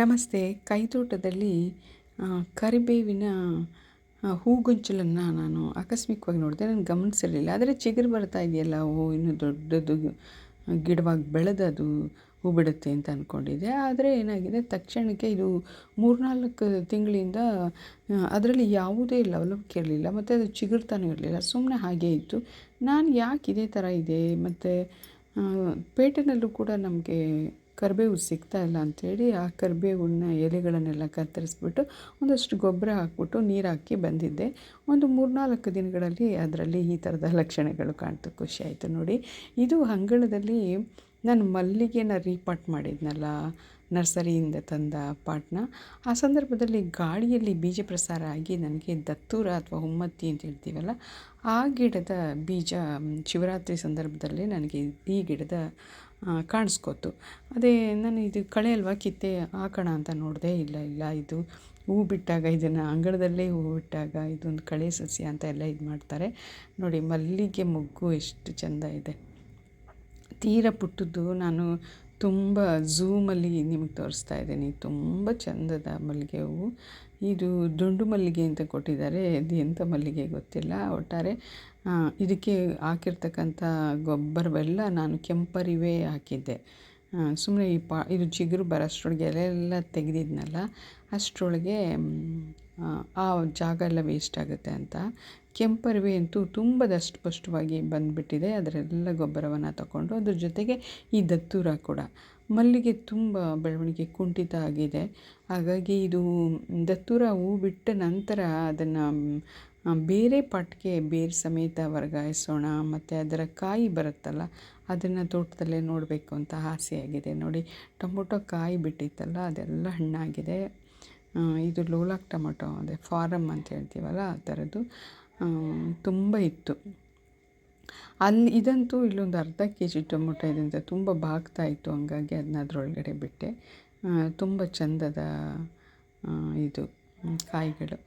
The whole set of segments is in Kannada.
ನಮಸ್ತೆ. ಕೈತೋಟದಲ್ಲಿ ಕರಿಬೇವಿನ ಹೂಗೊಂಚಲನ್ನು ನಾನು ಆಕಸ್ಮಿಕವಾಗಿ ನೋಡಿದೆ. ನಾನು ಗಮನಿಸಿರಲಿಲ್ಲ ಆದರೆ ಚಿಗುರು ಬರ್ತಾ ಇದೆಯಲ್ಲ, ಓ, ಇನ್ನು ದೊಡ್ಡದು ಗಿಡವಾಗಿ ಬೆಳೆದದು ಹೂ ಬಿಡುತ್ತೆ ಅಂತ ಅಂದ್ಕೊಂಡಿದ್ದೆ ಆದರೆ ಏನಾಗಿದೆ, ತಕ್ಷಣಕ್ಕೆ ಇದು ಮೂರ್ನಾಲ್ಕು ತಿಂಗಳಿಂದ ಅದರಲ್ಲಿ ಯಾವುದೇ ಲವಲವಿಕೆ ಇರಲಿಲ್ಲ, ಮತ್ತು ಅದು ಚಿಗುರ್ತಾನೂ ಇರಲಿಲ್ಲ. ಸುಮ್ಮನೆ ಹಾಗೇ ಇತ್ತು. ನಾನು ಯಾಕೆ ಇದೇ ಥರ ಇದೆ? ಮತ್ತು ಪೇಟೆನಲ್ಲೂ ಕೂಡ ನಮಗೆ ಕರಿಬೇವು ಸಿಗ್ತಾ ಇಲ್ಲ ಅಂಥೇಳಿ ಆ ಕರಿಬೇವನ್ನ ಎಲೆಗಳನ್ನೆಲ್ಲ ಕತ್ತರಿಸ್ಬಿಟ್ಟು ಒಂದಷ್ಟು ಗೊಬ್ಬರ ಹಾಕ್ಬಿಟ್ಟು ನೀರು ಹಾಕಿ ಬಂದಿದ್ದೆ. ಒಂದು ಮೂರ್ನಾಲ್ಕು ದಿನಗಳಲ್ಲಿ ಅದರಲ್ಲಿ ಈ ಥರದ ಲಕ್ಷಣಗಳು ಕಾಣ್ತು. ಖುಷಿ ಆಯಿತು ನೋಡಿ. ಇದು ಅಂಗಳದಲ್ಲಿ ನಾನು ಮಲ್ಲಿಗೆನ ರೀಪಾಟ್ ಮಾಡಿದ್ನಲ್ಲ, ನರ್ಸರಿಯಿಂದ ತಂದ ಪಾಟ್ನ. ಆ ಸಂದರ್ಭದಲ್ಲಿ ಗಾಳಿಯಲ್ಲಿ ಬೀಜ ಪ್ರಸಾರ ಆಗಿ ನನಗೆ ದತ್ತೂರ ಅಥವಾ ಹುಮ್ಮತ್ತಿ ಅಂತ ಹೇಳ್ತೀವಲ್ಲ, ಆ ಗಿಡದ ಬೀಜ, ಶಿವರಾತ್ರಿ ಸಂದರ್ಭದಲ್ಲಿ ನನಗೆ ಈ ಗಿಡದ ಕಾಣಿಸ್ಕೊತು ಅದೇ ನಾನು ಇದು ಕಳೆ ಅಲ್ವಾ ಕಿತ್ತೆ ಹಾಕೋಣ ಅಂತ ನೋಡಿದೆ ಇಲ್ಲ ಇಲ್ಲ ಇದು ಹೂ ಬಿಟ್ಟಾಗ, ಇದನ್ನು ಅಂಗಳದಲ್ಲೇ ಹೂ ಬಿಟ್ಟಾಗ ಇದೊಂದು ಕಳೆ ಸಸ್ಯ ಅಂತ ಎಲ್ಲ ಇದು ಮಾಡ್ತಾರೆ. ನೋಡಿ ಮಲ್ಲಿಗೆ ಮೊಗ್ಗು ಎಷ್ಟು ಚೆಂದ ಇದೆ. ತೀರ ಪುಟ್ಟದ್ದು ನಾನು ತುಂಬ ಝೂಮಲ್ಲಿ ನಿಮಗೆ ತೋರಿಸ್ತಾ ಇದ್ದೀನಿ. ತುಂಬ ಚಂದದ ಮಲ್ಲಿಗೆ ಹೂವು. ಇದು ದುಂಡು ಮಲ್ಲಿಗೆ ಅಂತ ಕೊಟ್ಟಿದ್ದಾರೆ. ಇದು ಎಂಥ ಮಲ್ಲಿಗೆ ಗೊತ್ತಿಲ್ಲ. ಒಟ್ಟಾರೆ ಇದಕ್ಕೆ ಹಾಕಿರ್ತಕ್ಕಂಥ ಗೊಬ್ಬರವೆಲ್ಲ ನಾನು ಕೆಂಪರಿವೆ ಹಾಕಿದ್ದೆ. ಸುಮ್ಮನೆ ಈ ಪಾ, ಇದು ಚಿಗುರು ಬರೋಷ್ಟ್ರೊಳಗೆ ಎಲೆ ಎಲ್ಲ ತೆಗೆದಿದ್ನಲ್ಲ, ಅಷ್ಟರೊಳಗೆ ಆ ಜಾಗ ಎಲ್ಲ ವೇಸ್ಟ್ ಆಗುತ್ತೆ ಅಂತ. ಕೆಂಪರಿವೆ ಅಂತೂ ತುಂಬ ದಷ್ಟಪುಷ್ಟವಾಗಿ ಬಂದುಬಿಟ್ಟಿದೆ. ಅದರೆಲ್ಲ ಗೊಬ್ಬರವನ್ನು ತಗೊಂಡು ಅದ್ರ ಜೊತೆಗೆ ಈ ದತ್ತೂರ ಕೂಡ. ಮಲ್ಲಿಗೆ ತುಂಬ ಬೆಳವಣಿಗೆ ಕುಂಠಿತ ಆಗಿದೆ. ಹಾಗಾಗಿ ಇದು ದತ್ತೂರ ಹೂ ಬಿಟ್ಟ ನಂತರ ಅದನ್ನು ಬೇರೆ ಪಾಟ್ಗೆ ಬೇರೆ ಸಮೇತ ವರ್ಗಾಯಿಸೋಣ, ಮತ್ತು ಅದರ ಕಾಯಿ ಬರುತ್ತಲ್ಲ, ಅದನ್ನು ತೋಟದಲ್ಲೇ ನೋಡಬೇಕು ಅಂತ ಆಸೆಯಾಗಿದೆ. ನೋಡಿ, ಟೊಮೊಟೊ ಕಾಯಿ ಬಿಟ್ಟಿತ್ತಲ್ಲ, ಅದೆಲ್ಲ ಹಣ್ಣಾಗಿದೆ. ಇದು ಲೋಲಾಕ್ ಟೊಮೊಟೊ, ಅದೇ ಫಾರಮ್ ಅಂತ ಹೇಳ್ತೀವಲ್ಲ, ಆ ಥರದ್ದು ತುಂಬ ಇತ್ತು. ಅಲ್ಲಿ ಇದಂತೂ ಇಲ್ಲೊಂದು ಅರ್ಧ ಕೆ ಜಿ ಟೊಮೊಟೊ ಇದಂತೆ ತುಂಬ ಬಾಗ್ತಾ ಇತ್ತು, ಹಂಗಾಗಿ ಅದನ್ನ ಅದರೊಳಗಡೆ ಬಿಟ್ಟೆ. ತುಂಬ ಚಂದದ ಇದು, ಕಾಯಿಗಳು.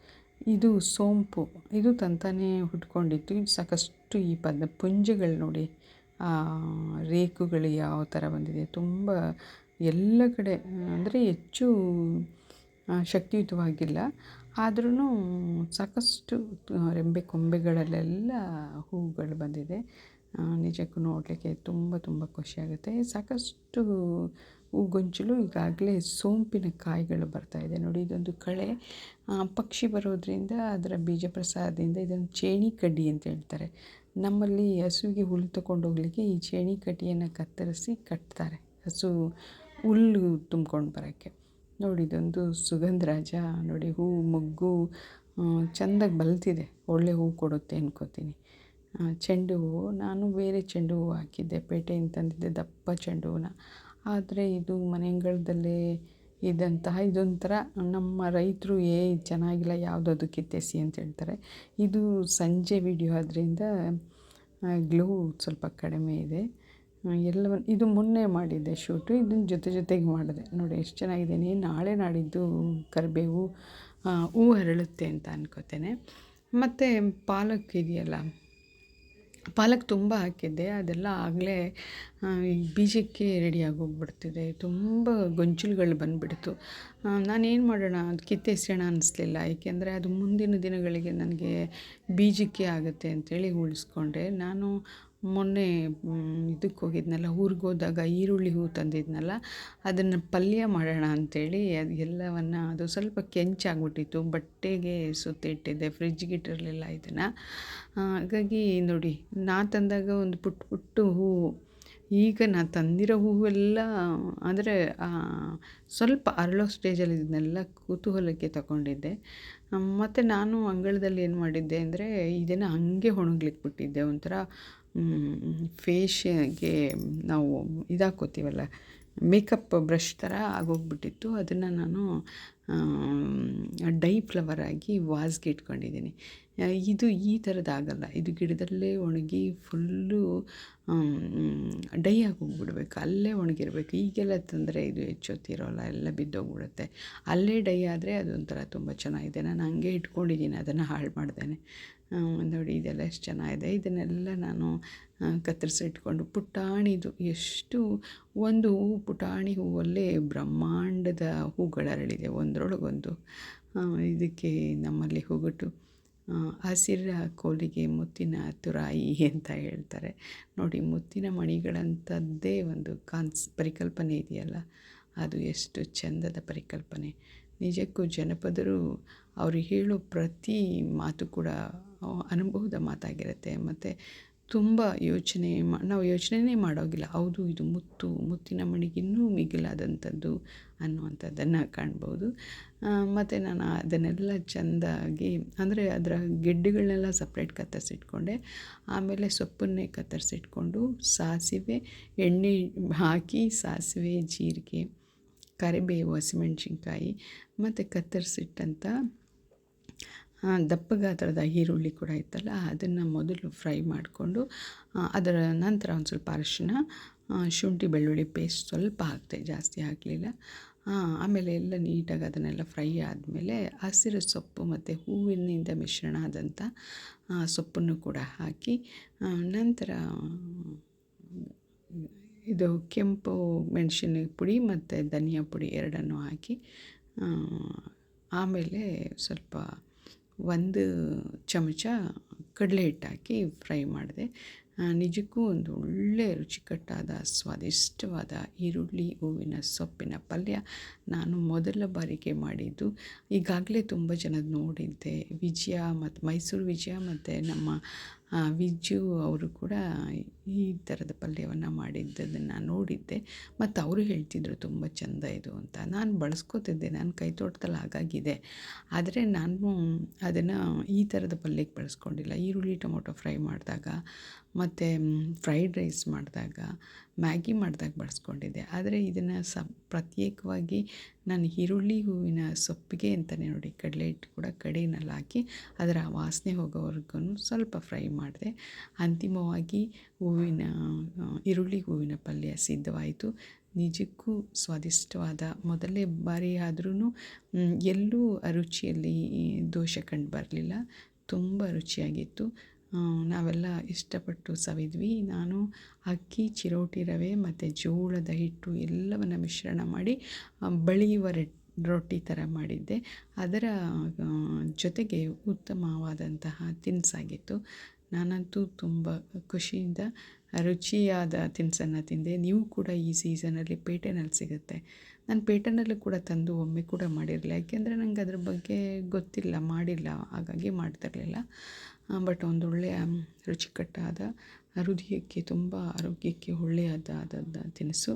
ಇದು ಸೋಂಪು, ಇದು ತಂತಾನೇ ಹುಟ್ಕೊಂಡಿತ್ತು. ಇದು ಸಾಕಷ್ಟು ಈ ಪದ, ಪುಂಜಗಳು ನೋಡಿ ರೇಖುಗಳು ಯಾವ ಥರ ಬಂದಿದೆ, ತುಂಬ ಎಲ್ಲ ಕಡೆ, ಅಂದರೆ ಹೆಚ್ಚು ಶಕ್ತಿಯುತವಾಗಿಲ್ಲ. ಆದ್ರೂ ಸಾಕಷ್ಟು ರೆಂಬೆ ಕೊಂಬೆಗಳಲ್ಲೆಲ್ಲ ಹೂಗಳು ಬಂದಿದೆ. ನಿಜಕ್ಕೂ ನೋಡಲಿಕ್ಕೆ ತುಂಬ ತುಂಬ ಖುಷಿಯಾಗುತ್ತೆ. ಸಾಕಷ್ಟು ಹೂಗೊಂಚಲು ಈಗಾಗಲೇ ಸೋಂಪಿನ ಕಾಯಿಗಳು ಬರ್ತಾಯಿದೆ ನೋಡಿ, ಇದೊಂದು ಕಳೆ. ಪಕ್ಷಿ ಬರೋದರಿಂದ ಅದರ ಬೀಜ ಪ್ರಸಾದದಿಂದ ಇದನ್ನು ಚೇಣಿ ಕಡ್ಡಿ ಅಂತ ಹೇಳ್ತಾರೆ. ನಮ್ಮಲ್ಲಿ ಹಸುವಿಗೆ ಹುಲ್ಲು ತಗೊಂಡು ಹೋಗ್ಲಿಕ್ಕೆ ಈ ಚೇಣಿ ಕಡ್ಡಿಯನ್ನು ಕತ್ತರಿಸಿ ಕಟ್ತಾರೆ. ಹಸು ಹುಲ್ಲು ತುಂಬ್ಕೊಂಡು ಬರೋಕ್ಕೆ. ನೋಡಿ ಇದೊಂದು ಸುಗಂಧರಾಜ ನೋಡಿ ಹೂವು ಮೊಗ್ಗು ಚೆಂದಾಗಿ ಬಲ್ತಿದೆ. ಒಳ್ಳೆ ಹೂವು ಕೊಡುತ್ತೆ ಅನ್ಕೋತೀನಿ. ಚೆಂಡು ಹೂವು, ನಾನು ಬೇರೆ ಚೆಂಡು ಹೂವು ಹಾಕಿದ್ದೆ. ಪೇಟೆಯಿಂದ ತಂದಿದ್ದೆ ದಪ್ಪ ಚೆಂಡು ಹೂವನ್ನ ಆದರೆ ಇದು ಮನೆ ಅಂಗಳದಲ್ಲೇ ಇದ್ದಂತಹ ಇದೊಂಥರ ನಮ್ಮ ರೈತರು, ಏ ಚೆನ್ನಾಗಿಲ್ಲ, ಯಾವುದದು ಕಿತ್ತೆಸಿ ಅಂತ ಹೇಳ್ತಾರೆ. ಇದು ಸಂಜೆ ವಿಡಿಯೋ ಆದ್ದರಿಂದ ಗ್ಲೋ ಸ್ವಲ್ಪ ಕಡಿಮೆ ಇದೆ. ಎಲ್ಲವನ್ನು ಇದು ಮೊನ್ನೆ ಮಾಡಿದ್ದೆ ಶೂಟು. ಇದನ್ನ ಜೊತೆ ಜೊತೆಗೆ ಮಾಡಿದೆ. ನೋಡಿ, ಎಷ್ಟು ಚೆನ್ನಾಗಿದೆ ನಾಳೆ ನಾಡಿದ್ದು ಕರಿಬೇವು ಹೂ ಅರಳುತ್ತೆ ಅಂತ ಅನ್ಕೋತೇನೆ. ಮತ್ತು ಪಾಲಕ್ ಇದೆಯಲ್ಲ, ಪಾಲಕ್ ತುಂಬ ಹಾಕಿದ್ದೆ. ಅದೆಲ್ಲ ಆಗಲೇ ಬೀಜಕ್ಕೆ ರೆಡಿಯಾಗಿ ಹೋಗ್ಬಿಡ್ತಿದೆ ತುಂಬ ಗೊಂಚಲುಗಳು ಬಂದುಬಿಡ್ತು. ನಾನೇನು ಮಾಡೋಣ? ಅದು ಕಿತ್ತೆಸೆಯೋಣ ಅನ್ನಿಸ್ಲಿಲ್ಲ ಏಕೆಂದರೆ ಅದು ಮುಂದಿನ ದಿನಗಳಿಗೆ ನನಗೆ ಬೀಜಕ್ಕೆ ಆಗುತ್ತೆ ಅಂತೇಳಿ ಉಳಿಸ್ಕೊಂಡೆ. ನಾನು ಮೊನ್ನೆ ಇದಕ್ಕೆ ಹೋಗಿದ್ನಲ್ಲ, ಊರಿಗೆ ಹೋದಾಗ ಈರುಳ್ಳಿ ಹೂ ತಂದಿದ್ನಲ್ಲ, ಅದನ್ನು ಪಲ್ಯ ಮಾಡೋಣ ಅಂಥೇಳಿ ಅದು ಎಲ್ಲವನ್ನು ಅದು ಸ್ವಲ್ಪ ಕೆಂಚಾಗ್ಬಿಟ್ಟಿತ್ತು, ಬಟ್ಟೆಗೆ ಸುತ್ತಿಟ್ಟಿದ್ದೆ ಫ್ರಿಜ್ಗೆ ಇಟ್ಟಿರಲಿಲ್ಲ ಇದನ್ನು. ಹಾಗಾಗಿ ನೋಡಿ, ನಾ ತಂದಾಗ ಒಂದು ಪುಟ್ಟ ಪುಟ್ಟ ಹೂವು ಈಗ ನಾ ತಂದಿರೋ ಹೂವೆಲ್ಲ, ಅಂದರೆ ಸ್ವಲ್ಪ ಅರಳೋ ಸ್ಟೇಜಲ್ಲಿ ಇದನ್ನೆಲ್ಲ ಕುತೂಹಲಕ್ಕೆ ತಗೊಂಡಿದ್ದೆ. ಮತ್ತು ನಾನು ಅಂಗಳದಲ್ಲಿ ಏನು ಮಾಡಿದ್ದೆ ಅಂದರೆ, ಇದನ್ನು ಹಾಗೆ ಒಣಗ್ಲಿಕ್ಕೆ ಬಿಟ್ಟಿದ್ದೆ ಒಂಥರ ಫೇಶಿಗೆ ನಾವು ಇದಾಕೋತೀವಲ್ಲ ಮೇಕಪ್ ಬ್ರಷ್ ಥರ ಆಗೋಗ್ಬಿಟ್ಟಿತ್ತು. ಅದನ್ನು ನಾನು ಡೈ ಫ್ಲವರ್ ಆಗಿ ವಾಸ್ಗೆ ಇಟ್ಕೊಂಡಿದ್ದೀನಿ. ಇದು ಈ ಥರದ್ದಾಗಲ್ಲ ಇದು ಗಿಡದಲ್ಲೇ ಒಣಗಿ ಫುಲ್ಲು ಡೈ ಆಗೋಗ್ಬಿಡ್ಬೇಕು ಅಲ್ಲೇ ಒಣಗಿರ್ಬೇಕು. ಈಗೆಲ್ಲ ತೊಂದರೆ ಇದು ಹೆಚ್ಚೊತ್ತಿರೋಲ್ಲ ಎಲ್ಲ ಬಿದ್ದೋಗ್ಬಿಡುತ್ತೆ. ಅಲ್ಲೇ ಡೈ ಆದರೆ ಅದೊಂಥರ ತುಂಬ ಚೆನ್ನಾಗಿದೆ. ನಾನು ಹಂಗೆ ಇಟ್ಕೊಂಡಿದ್ದೀನಿ, ಅದನ್ನು ಹಾಳು ಮಾಡ್ದೇನೆ. ನೋಡಿ, ಇದೆಲ್ಲ ಎಷ್ಟು ಚೆನ್ನಾಗಿದೆ. ಇದನ್ನೆಲ್ಲ ನಾನು ಕತ್ತರಿಸಿಟ್ಕೊಂಡು ಪುಟಾಣಿದು ಎಷ್ಟು ಒಂದು ಹೂವು ಪುಟಾಣಿ ಹೂವಲ್ಲೇ ಬ್ರಹ್ಮಾಂಡದ ಹೂಗಳರಳಿದೆ. ಒಂದರೊಳಗೊಂದು ಇದಕ್ಕೆ ನಮ್ಮಲ್ಲಿ ಹೋಗೊಟ್ಟು ಹಸಿರ ಕೋಲಿಗೆ ಮುತ್ತಿನ ತುರಾಯಿ ಅಂತ ಹೇಳ್ತಾರೆ. ನೋಡಿ, ಮುತ್ತಿನ ಮಣಿಗಳಂಥದ್ದೇ ಒಂದು ಕಾನ್ಸ್, ಪರಿಕಲ್ಪನೆ ಇದೆಯಲ್ಲ? ಅದು ಎಷ್ಟು ಚಂದದ ಪರಿಕಲ್ಪನೆ. ನಿಜಕ್ಕೂ ಜನಪದರು ಅವರು ಹೇಳೋ ಪ್ರತಿ ಮಾತು ಕೂಡ ಅನುಭವದ ಮಾತಾಗಿರುತ್ತೆ. ಮತ್ತು ತುಂಬ ಯೋಚನೆ ಮಾ, ನಾವು ಯೋಚನೆನೇ ಮಾಡೋಗಿಲ್ಲ. ಹೌದು, ಇದು ಮುತ್ತು, ಮುತ್ತಿನ ಮಣಿಗಿನ್ನೂ ಮಿಗಿಲಾದಂಥದ್ದು ಅನ್ನುವಂಥದ್ದನ್ನು ಕಾಣ್ಬೋದು. ಮತ್ತು ನಾನು ಅದನ್ನೆಲ್ಲ ಚೆಂದಾಗಿ, ಅಂದರೆ ಅದರ ಗೆಡ್ಡೆಗಳನ್ನೆಲ್ಲ ಸಪ್ರೇಟ್ ಕತ್ತರಿಸಿಟ್ಕೊಂಡೆ ಆಮೇಲೆ ಸೊಪ್ಪನ್ನೇ ಕತ್ತರಿಸಿಟ್ಕೊಂಡು ಸಾಸಿವೆ, ಎಣ್ಣೆ ಹಾಕಿ ಸಾಸಿವೆ, ಜೀರಿಗೆ, ಕರಿಬೇವು, ಹಸಿಮೆಣ್ಸಿನ್ಕಾಯಿ, ಮತ್ತು ಕತ್ತರಿಸಿಟ್ಟಂಥ ದಪ್ಪ ಗಾತ್ರದ ಈರುಳ್ಳಿ ಕೂಡ ಇತ್ತಲ್ಲ, ಅದನ್ನು ಮೊದಲು ಫ್ರೈ ಮಾಡಿಕೊಂಡು ಅದರ ನಂತರ ಒಂದು ಸ್ವಲ್ಪ ಅರಶಿನ ಶುಂಠಿ ಬೆಳ್ಳುಳ್ಳಿ ಪೇಸ್ಟ್ ಸ್ವಲ್ಪ ಹಾಕಿದೆ ಜಾಸ್ತಿ ಹಾಕಲಿಲ್ಲ. ಆಮೇಲೆ ಎಲ್ಲ ನೀಟಾಗಿ ಅದನ್ನೆಲ್ಲ ಫ್ರೈ ಆದಮೇಲೆ ಹಸಿರು ಸೊಪ್ಪು ಮತ್ತು ಹೂವಿನಿಂದ ಮಿಶ್ರಣ ಆದಂಥ ಸೊಪ್ಪನ್ನು ಕೂಡ ಹಾಕಿ ನಂತರ, ಇದು ಕೆಂಪು ಮೆಣಸಿನ ಪುಡಿ ಮತ್ತು ಧನಿಯಾ ಪುಡಿ ಎರಡನ್ನೂ ಹಾಕಿ ಆಮೇಲೆ ಸ್ವಲ್ಪ ಒಂದು ಚಮಚ ಕಡಲೆ ಹಿಟ್ಟು ಹಾಕಿ ಫ್ರೈ ಮಾಡಿದೆ. ನಿಜಕ್ಕೂ ಒಂದು ಒಳ್ಳೆಯ ರುಚಿಕಟ್ಟಾದ, ಸ್ವಾದಿಷ್ಟವಾದ ಈರುಳ್ಳಿ, ಹೂವಿನ ಸೊಪ್ಪಿನ ಪಲ್ಯ ನಾನು ಮೊದಲ ಬಾರಿಗೆ ಮಾಡಿದ್ದು. ಈಗಾಗಲೇ ತುಂಬ ಜನದ ನೋಡಿದ್ದೆ. ವಿಜಯ ಮತ್ತು ಮೈಸೂರು ವಿಜಯ ಮತ್ತು ನಮ್ಮ ವಿಜು ಅವರು ಕೂಡ ಈ ಥರದ ಪಲ್ಯವನ್ನು ಮಾಡಿದ್ದನ್ನು ನೋಡಿದ್ದೆ. ಮತ್ತು ಅವರು ಹೇಳ್ತಿದ್ರು ತುಂಬ ಚೆಂದ ಇದು ಅಂತ. ನಾನು ಬಳಸ್ಕೋತಿದ್ದೆ ನನ್ನ ಕೈ ತೋಟದಲ್ಲಿ ಹಾಗಾಗಿದೆ. ಆದರೆ ನಾನು ಅದನ್ನು ಈ ಥರದ ಪಲ್ಯಕ್ಕೆ ಬಳಸ್ಕೊಂಡಿಲ್ಲ. ಈರುಳ್ಳಿ, ಟೊಮೊಟೊ ಫ್ರೈ ಮಾಡಿದಾಗ ಮತ್ತು ಫ್ರೈಡ್ ರೈಸ್ ಮಾಡಿದಾಗ, ಮ್ಯಾಗಿ ಮಾಡಿದಾಗ ಬಳಸ್ಕೊಂಡಿದ್ದೆ. ಆದರೆ ಇದನ್ನು ಸ, ಪ್ರತ್ಯೇಕವಾಗಿ ನಾನು ಈರುಳ್ಳಿ ಹೂವಿನ ಸೊಪ್ಪಿಗೆ ಅಂತಲೇ ನೋಡಿ ಕಡಲೆ ಹಿಟ್ಟು ಕೂಡ ಕಡೇನಲ್ಲಿ ಹಾಕಿ ಅದರ ವಾಸನೆ ಹೋಗೋವರೆಗೂ ಸ್ವಲ್ಪ ಫ್ರೈ ಮಾಡಿದೆ. ಅಂತಿಮವಾಗಿ ಹೂವಿನ ಈರುಳ್ಳಿ ಹೂವಿನ ಪಲ್ಯ ಸಿದ್ಧವಾಯಿತು. ನಿಜಕ್ಕೂ ಸ್ವಾದಿಷ್ಟವಾದ ಮೊದಲೇ ಬಾರಿ ಆದ್ರೂ ಎಲ್ಲೂ ರುಚಿಯಲ್ಲಿ ದೋಷ ಕಂಡು ಬರಲಿಲ್ಲ. ತುಂಬ ರುಚಿಯಾಗಿತ್ತು. ನಾವೆಲ್ಲ ಇಷ್ಟಪಟ್ಟು ಸವಿದ್ವಿ. ನಾನು ಅಕ್ಕಿ, ಚಿರೋಟಿ ರವೆ ಮತ್ತು ಜೋಳದ ಹಿಟ್ಟು ಎಲ್ಲವನ್ನು ಮಿಶ್ರಣ ಮಾಡಿ ಬಳಿಯುವ ರೊಟ್ಟಿ ಥರ ಮಾಡಿದ್ದೆ. ಅದರ ಜೊತೆಗೆ ಉತ್ತಮವಾದಂತಹ ತಿನಿಸಾಗಿತ್ತು ನಾನಂತೂ ತುಂಬ ಖುಷಿಯಿಂದ ರುಚಿಯಾದ ತಿನಿಸನ್ನು ತಿಂದೆ. ನೀವು ಕೂಡ ಈ ಸೀಸನಲ್ಲಿ ಪೇಟೆನಲ್ಲಿ ಸಿಗುತ್ತೆ. ನಾನು ಪೇಟೆನಲ್ಲೂ ಕೂಡ ತಂದು ಒಮ್ಮೆ ಕೂಡ ಮಾಡಿರಲಿಲ್ಲ. ಯಾಕೆಂದರೆ ನನಗೆ ಅದ್ರ ಬಗ್ಗೆ ಗೊತ್ತಿಲ್ಲ, ಮಾಡಿಲ್ಲ, ಹಾಗಾಗಿ ಮಾಡ್ತಾ ಇರಲಿಲ್ಲ ಬಟ್ ಒಂದು ಒಳ್ಳೆಯ ರುಚಿಕಟ್ಟಾದ ಹೃದಯಕ್ಕೆ ತುಂಬ ಆರೋಗ್ಯಕ್ಕೆ ಒಳ್ಳೆಯದಾದ ತಿನಿಸು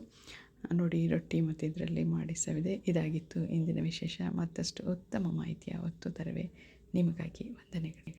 ನೋಡಿ ರೊಟ್ಟಿ ಮತ್ತು ಇದರಲ್ಲಿ ಮಾಡಿ ಸವಿದೆ. ಇದಾಗಿತ್ತು ಇಂದಿನ ವಿಶೇಷ. ಮತ್ತಷ್ಟು ಉತ್ತಮ ಮಾಹಿತಿ ಹೊತ್ತು ತರವೇ. ನಿಮಗಾಗಿ ವಂದನೆಗಳು.